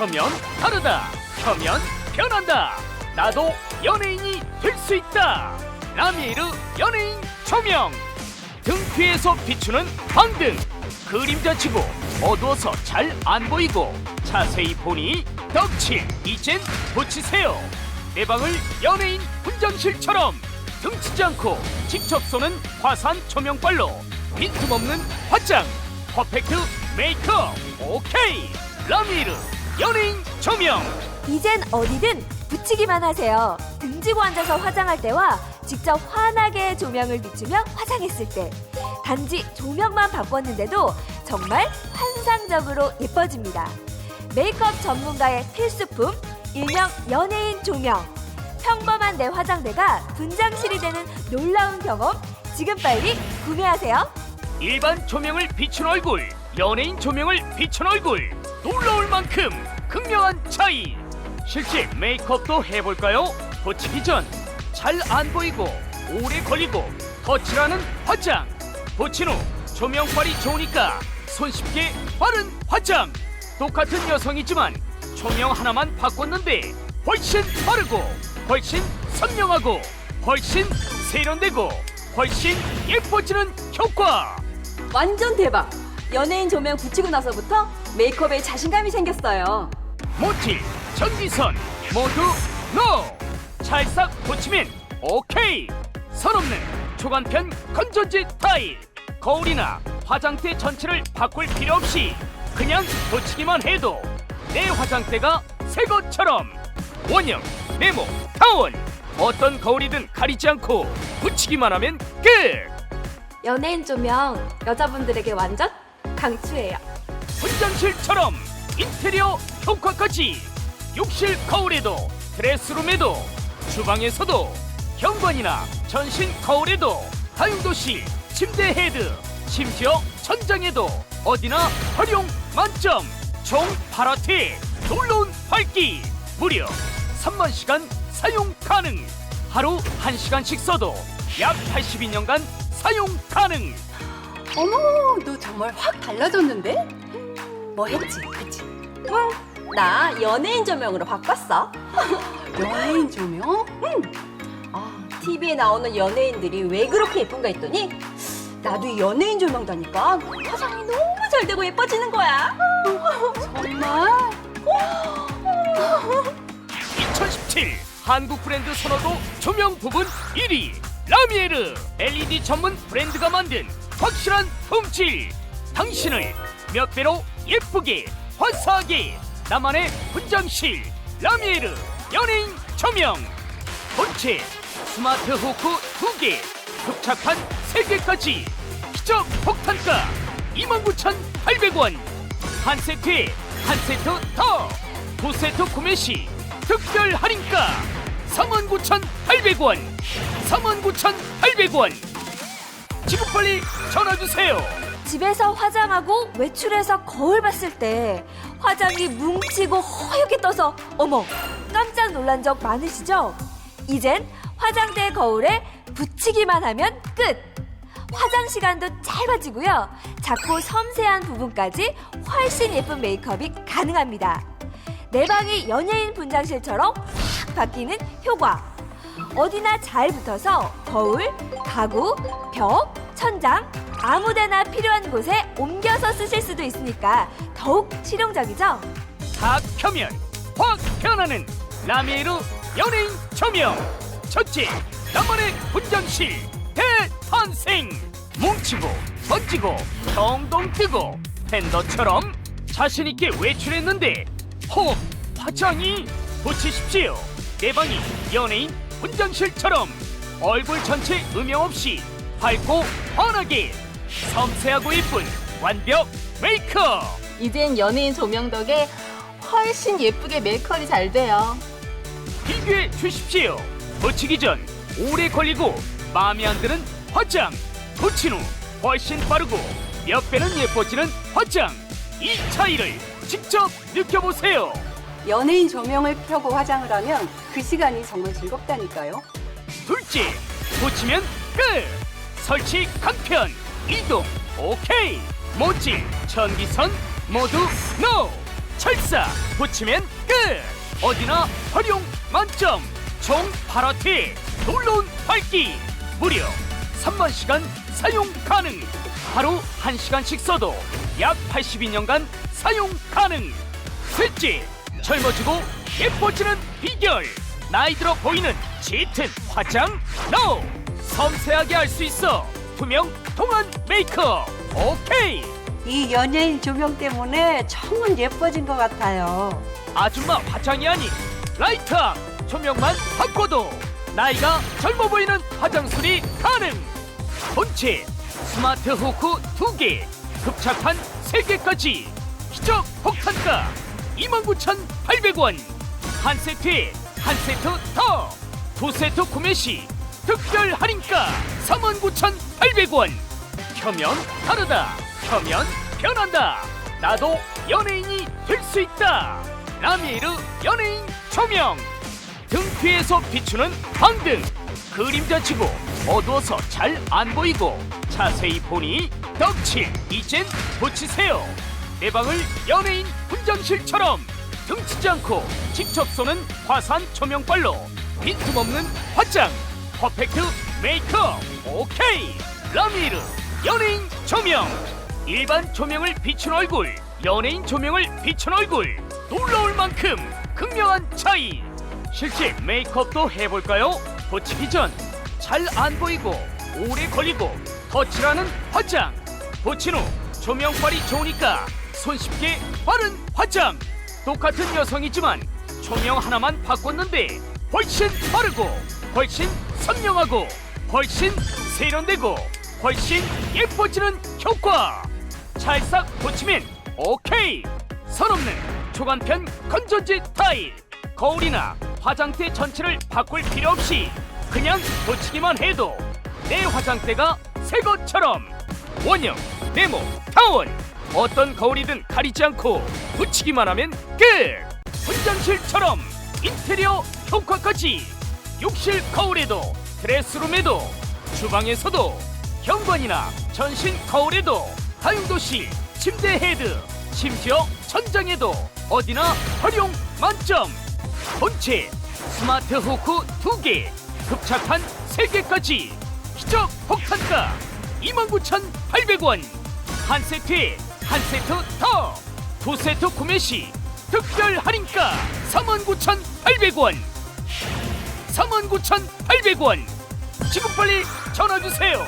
켜면 다르다. 켜면 변한다. 나도 연예인이 될 수 있다. 라미에르 연예인 조명. 등 뒤에서 비추는 방등. 그림자 치고 어두워서 잘 안 보이고 자세히 보니 덕칠 이젠 붙이세요. 내 방을 연예인 분장실처럼. 등치지 않고 직접 쏘는 화산 조명빨로 빈틈없는 화장. 퍼펙트 메이크업. 오케이. 라미르 연예인 조명 이젠 어디든 붙이기만 하세요. 등지고 앉아서 화장할 때와 직접 환하게 조명을 비추며 화장했을 때 단지 조명만 바꿨는데도 정말 환상적으로 예뻐집니다. 메이크업 전문가의 필수품 일명 연예인 조명. 평범한 내 화장대가 분장실이 되는 놀라운 경험 지금 빨리 구매하세요. 일반 조명을 비춘 얼굴 연예인 조명을 비춘 얼굴 놀라울 만큼 극명한 차이 실제 메이크업도 해볼까요? 붙이기 전 잘 안 보이고 오래 걸리고 거칠하는 화장 붙인 후 조명빨이 좋으니까 손쉽게 빠른 화장 똑같은 여성이지만 조명 하나만 바꿨는데 훨씬 빠르고 훨씬 선명하고 훨씬 세련되고 훨씬 예뻐지는 효과 완전 대박! 연예인 조명 붙이고 나서부터 메이크업에 자신감이 생겼어요. 모틸, 전기선 모두 NO! 찰싹 붙이면 오케이! 선 없는 초간편 건전지 타일 거울이나 화장대 전체를 바꿀 필요 없이 그냥 붙이기만 해도 내 화장대가 새 것처럼 원형, 네모, 타원 어떤 거울이든 가리지 않고 붙이기만 하면 끝! 연예인 조명 여자분들에게 완전 강추해요. 분장실처럼 인테리어 효과까지. 욕실 거울에도 드레스룸에도 주방에서도 현관이나 전신 거울에도 다용도실 침대 헤드 심지어 천장에도 어디나 활용 만점. 총 8화트 놀라운 밝기. 무려 3만 시간 사용 가능. 하루 1시간씩 써도 약 82년간 사용 가능 어머, 너 정말 확 달라졌는데? 뭐 했지, 그치? 응, 나 연예인 조명으로 바꿨어. 연예인 조명? 응. 아, TV에 나오는 연예인들이 왜 그렇게 예쁜가 했더니 나도 이 연예인 조명 다니까 화장이 너무 잘 되고 예뻐지는 거야. 정말? 2017 한국 브랜드 선호도 조명 부분 1위 라미에르 LED 전문 브랜드가 만든 확실한 품질 당신을 몇 배로 예쁘게 화사하게 나만의 분장실 라미에르 연예인 조명. 본체 스마트 호크 2개 흡착판 3개까지. 기적 폭탄가 29,800원. 한 세트에 한 세트 더! 두 세트 구매 시 특별 할인가 39,800원. 39,800원 지금 빨리 전화 주세요 집에서 화장하고 외출해서 거울 봤을 때 화장이 뭉치고 허옇게 떠서 어머 깜짝 놀란 적 많으시죠? 이젠 화장대 거울에 붙이기만 하면 끝! 화장 시간도 짧아지고요. 작고 섬세한 부분까지 훨씬 예쁜 메이크업이 가능합니다. 내 방이 연예인 분장실처럼 확 바뀌는 효과. 어디나 잘 붙어서 거울, 가구, 벽, 천장 아무데나 필요한 곳에 옮겨서 쓰실 수도 있으니까 더욱 실용적이죠. 다 켜면 확 변하는 라미에르 연예인 조명. 첫째 나만의 분장실 대탄생. 뭉치고 번지고 덩덩 뜨고 팬더처럼 자신있게 외출했는데 헉 화장이 붙이십시오. 내 방이 연예인 분장실처럼 얼굴 전체 음영 없이 밝고 환하게 섬세하고 예쁜 완벽 메이크업 이젠 연예인 조명 덕에 훨씬 예쁘게 메이크업이 잘 돼요. 비교해 주십시오. 붙이기 전 오래 걸리고 마음에 안 드는 화장. 붙인 후 훨씬 빠르고 몇 배는 예뻐지는 화장. 이 차이를 직접 느껴보세요. 연예인 조명을 켜고 화장을 하면 그 시간이 정말 즐겁다니까요. 둘째, 붙이면 끝. 설치 간편. 이동 오케이. 모질, 전기선 모두 NO. 철사 붙이면 끝 어디나 활용 만점 총 8화트 놀라운 밝기 무려 3만 시간 사용 가능 하루 1시간씩 써도 약 82년간 사용 가능 셋째 젊어지고 예뻐지는 비결. 나이 들어 보이는 짙은 화장? NO! 섬세하게 할 수 있어. 투명 동안 메이크업. 오케이! 이 연예인 조명 때문에 정말 예뻐진 것 같아요. 아줌마 화장이 아닌 라이트업 조명만 바꿔도 나이가 젊어 보이는 화장술이 가능. 본체 스마트 호크 2개 급착판 3개까지. 기적 폭탄가 29,800원. 한 세트에 한 세트 더. 두 세트 구매 시 특별 할인가 49,800원. 켜면 다르다. 켜면 변한다. 나도 연예인이 될 수 있다. 라미에르 연예인 조명. 등 뒤에서 비추는 방등. 그림자치고 어두워서 잘 안 보이고 자세히 보니 덕칠 이젠 붙이세요. 내 방을 연예인 분장실처럼 등치지 않고 직접 쏘는 화산 조명빨로 빈틈없는 화장 퍼펙트 메이크업 오케이. 라미르 연예인 조명. 일반 조명을 비춘 얼굴 연예인 조명을 비춘 얼굴. 놀라울 만큼 극명한 차이. 실제 메이크업도 해볼까요? 붙이기 전 잘 안 보이고 오래 걸리고 거칠하는 화장. 붙인 후 조명빨이 좋으니까 손쉽게 바른 화장. 똑같은 여성이지만 조명 하나만 바꿨는데 훨씬 빠르고 훨씬 선명하고 훨씬 세련되고 훨씬 예뻐지는 효과. 찰싹 붙이면 오케이. 선없는 초간편 건전지 타일 거울이나 화장대 전체를 바꿀 필요 없이 그냥 붙이기만 해도 내 화장대가 새 것처럼. 원형, 네모, 타원 어떤 거울이든 가리지 않고 붙이기만 하면 끝! 분장실처럼 인테리어 효과까지! 욕실 거울에도 드레스룸에도 주방에서도 현관이나 전신 거울에도 다용도실 침대 헤드 심지어 천장에도 어디나 활용 만점! 본체 스마트 호크 2개 급착판 3개까지! 기적 폭탄가 29,800원! 한 세트에 한 세트 더! 두 세트 구매 시 특별 할인가? 39,800원. 39,800원. 지금 빨리 전화 주세요